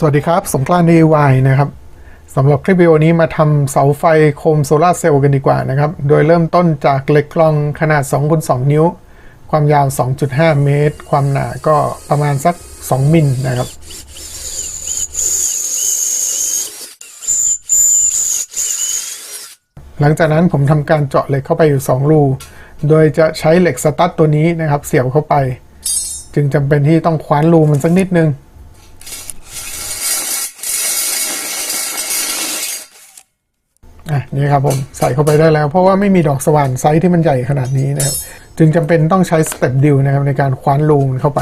สวัสดีครับ สงกรานต์ DIY นะครับสำหรับคลิปวิดีโอนี้มาทำเสาไฟโคมโซลาร์เซลล์กันดีกว่านะครับ โดยเริ่มต้นจากเหล็กกลองขนาด2คูณ2นิ้ว ความยาว 2.5 เมตร ความหนาก็ประมาณสัก 2 มิลนะครับ หลังจากนั้นผมทำการเจาะเหล็กเข้าไปอยู่ 2 รู โดยจะใช้เหล็กสตั๊ดตัวนี้นะครับ เสียบเข้าไป จึงจำเป็นที่ต้องคว้านรูมันสักนิดนึง อะนี่ครับผมใส่เข้าไปได้แล้ว เพราะว่าไม่มีดอกสว่านไซส์ที่มันใหญ่ขนาดนี้นะครับ จึงจำเป็นต้องใช้สเต็ปดิวนะครับในการคว้านรูมันเข้าไป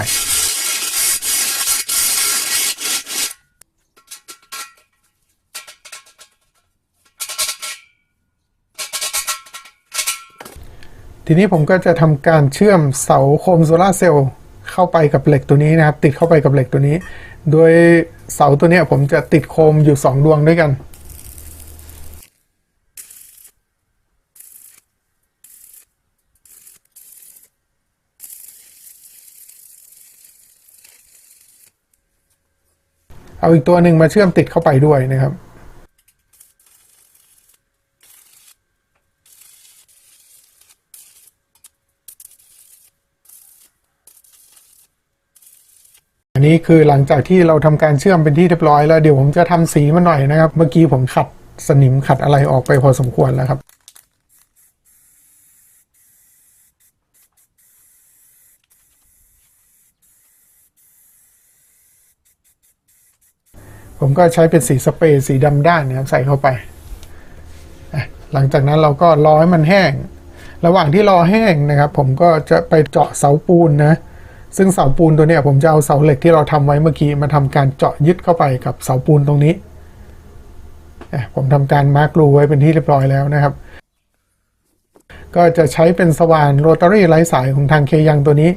ทีนี้ผมก็จะทำการเชื่อมเสาโคมโซลาร์เซลล์เข้าไปกับเหล็กตัวนี้นะครับ ติดเข้าไปกับเหล็กตัวนี้ โดยเสาตัวนี้ผมจะติดโคมอยู่ 2 ดวงด้วยกัน เอาอีกตัวหนึ่งมาเชื่อมติดเข้าไปด้วยนะครับอันนี้คือหลังจากที่เราทำการเชื่อมเป็นที่เรียบร้อยแล้วเดี๋ยวผมจะทำสีมันหน่อยนะครับ เมื่อกี้ผมขัดสนิมขัดอะไรออกไปพอสมควรแล้วครับ ผมก็ใช้เป็นสีสเปรย์สีดำด้านนะครับใส่เข้าไป หลังจากนั้นเราก็รอให้มันแห้ง ระหว่างที่รอแห้งนะครับ ผมก็จะไปเจาะเสาปูนนะ ซึ่งเสาปูนตัวนี้ผมจะเอาเสาเหล็กที่เราทำไว้เมื่อกี้มาทำการเจาะยึดเข้าไปกับเสาปูนตรงนี้ ผมทำการมาร์กรูไว้เป็นที่เรียบร้อยแล้วนะครับ ก็จะใช้เป็นสว่านโรตารี่ไร้สายของทางเคยังตัวนี้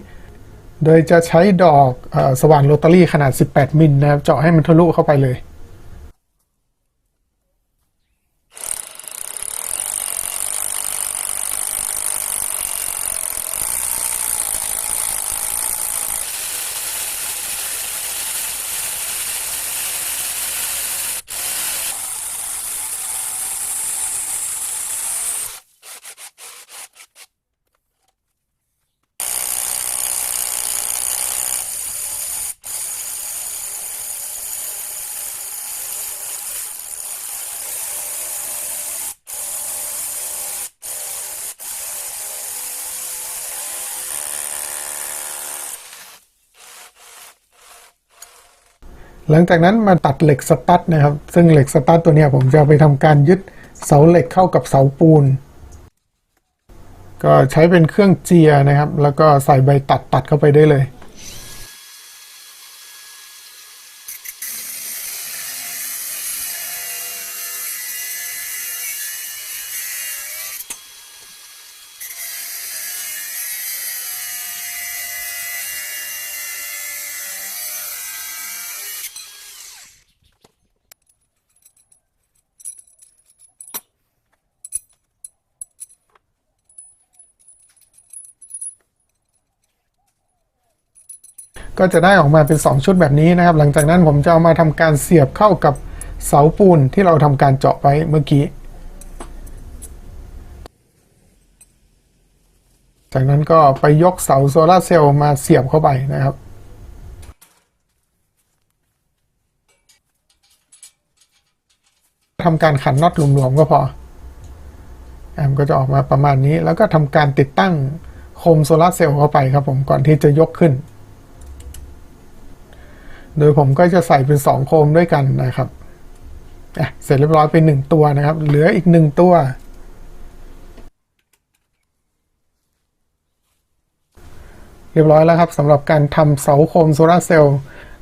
โดยจะใช้ดอกออสว่านโรตารี่ขนาด 18 มิลนะครับ เจาะให้มันทะลุเข้าไปเลย หลังจากนั้นมาตัดเหล็กสตั๊ดนะครับ ซึ่งเหล็กสตั๊ดตัวนี้ผมจะไปทำการยึดเสาเหล็กเข้ากับเสาปูน ก็ใช้เป็นเครื่องเจียนะครับ แล้วก็ใส่ใบตัดตัดเข้าไปได้เลย ก็จะได้ออกมาเป็น 2 ชุดแบบนี้นะครับ หลังจากนั้นผมจะเอามาทำการเสียบเข้ากับเสาปูนที่เราทำการเจาะไว้เมื่อกี้ จากนั้นก็ไปยกเสาโซลาร์เซลล์มาเสียบเข้าไปนะครับทำการขันน็อตหลวมๆก็พอแอมก็จะออกมาประมาณนี้ แล้วก็ทำการติดตั้งโคมโซลาร์เซลล์เข้าไปครับผมก่อนที่จะยกขึ้น โดยผมก็จะใส่เป็นสองโคมด้วยกันนะครับเสร็จเรียบร้อยเป็นหนึ่งตัวนะครับ เหลืออีกหนึ่งตัว เรียบร้อยแล้วครับสำหรับการทำเสาโคมโซลาร์เซลล์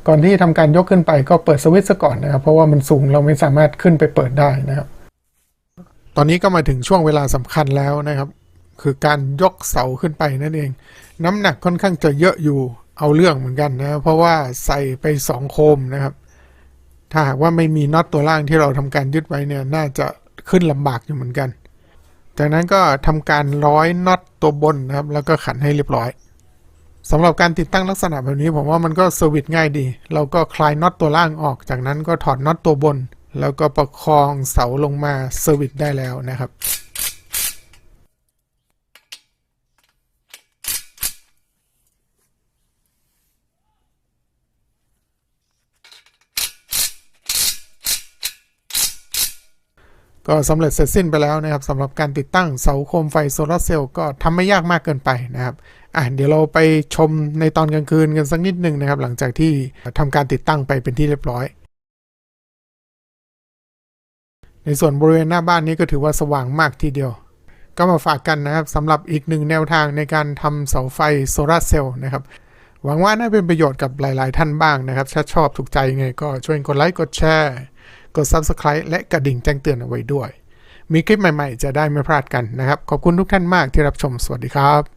ก่อนที่ทำการยกขึ้นไปก็เปิดสวิตช์ซะก่อนนะครับ เพราะว่ามันสูงเราไม่สามารถขึ้นไปเปิดได้นะครับ ตอนนี้ก็มาถึงช่วงเวลาสำคัญแล้วนะครับ คือการยกเสาขึ้นไปนั่นเอง น้ำหนักค่อนข้างจะเยอะอยู่ เอาเรื่องเหมือนกันนะเพราะว่าใส่ไปสองโคมนะครับ ถ้าหากว่าไม่มีน็อตตัวล่างที่เราทำการยึดไว้เนี่ยน่าจะขึ้นลำบากอยู่เหมือนกัน จากนั้นก็ทำการร้อยน็อตตัวบนนะครับ แล้วก็ขันให้เรียบร้อยสำหรับการติดตั้งลักษณะแบบนี้ผมว่ามันก็เซอร์วิสง่ายดี เราก็คลายน็อตตัวล่างออก จากนั้นก็ถอดน็อตตัวบน แล้วก็ประคองเสาลงมาเซอร์วิสได้แล้วนะครับ ก็สำเร็จเสร็จสิ้นไปแล้วนะครับสำหรับการติดตั้งเสาโคมไฟโซลาร์เซลล์ก็ทำไม่ยากมากเกินไปนะครับอะเดี๋ยวเราไปชมในตอนกลางคืนกันสักนิดหนึ่งนะครับ หลังจากที่ทำการติดตั้งไปเป็นที่เรียบร้อย ในส่วนบริเวณหน้าบ้านนี้ก็ถือว่าสว่างมากทีเดียว ก็มาฝากกันนะครับสำหรับอีกหนึ่งแนวทางในการทำเสาไฟโซลาร์เซลล์นะครับหวังว่าน่าเป็นประโยชน์กับหลาย ๆ ท่านบ้างนะครับถ้าชอบถูกใจยังไงก็ช่วยกดไลค์กดแชร์ กด Subscribe และกระดิ่งแจ้งเตือนเอาไว้ด้วย มีคลิปใหม่ๆ จะได้ไม่พลาดกันนะครับ ขอบคุณทุกท่านมากที่รับชม สวัสดีครับ